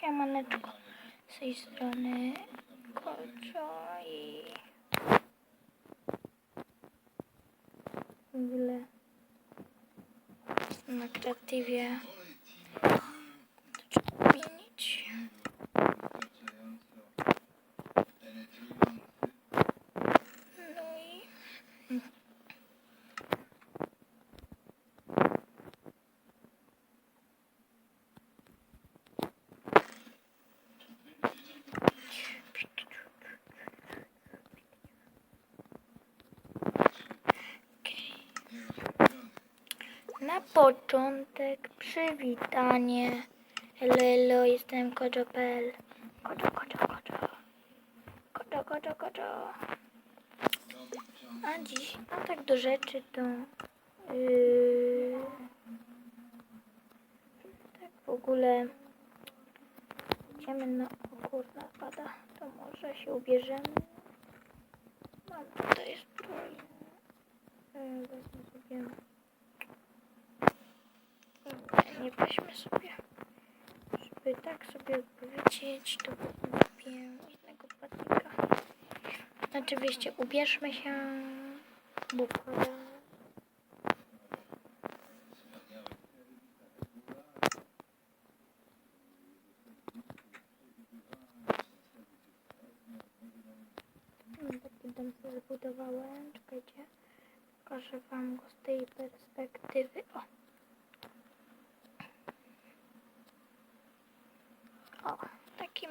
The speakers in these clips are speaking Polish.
Siemaneczko. Z tej strony Kocio i w ogóle na kreatywie to trzeba zmienić. No i Na początek przywitanie. Hello, jestem Kojo.pl. Kojo, Kojo, Kojo. Kojo, Kojo, Kojo. A dziś, a tak do rzeczy to... Yy, tak w ogóle... Idziemy na... O kurna, pada. To może się ubierzemy. Mam tutaj strój. Yy, Wezmę sobie... Nie weźmy sobie. Żeby tak sobie powiedzieć, to kupię jednego patyka. Oczywiście ubierzmy się, bo dom sobie zbudowałem. Czekajcie. Pokażę wam go z tej perspektywy. O,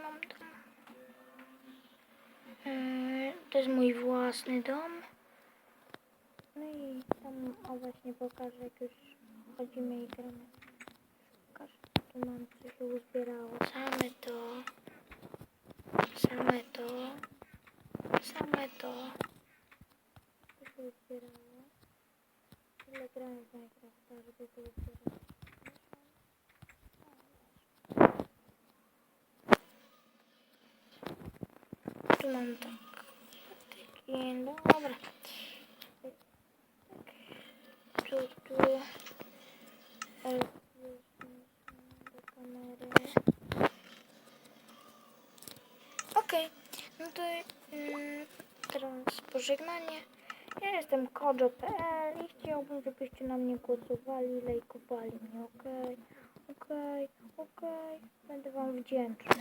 mam dom. Yy, to jest mój własny dom. No i tam, o właśnie pokażę, jak już chodzimy i gramy. Pokażę, tu mam, co się uzbierało. Same to. Same to. Same to. To się uzbierało. Tyle grałem w Minecrafta, żeby to uzbierać. Tu mam tak. Dobra. Tu, tu. Okej, no to mm, teraz pożegnanie. Ja jestem kojo.pl i chciałbym, żebyście na mnie głosowali, lajkowali mnie, okej? Okej, okej. Będę wam wdzięczny.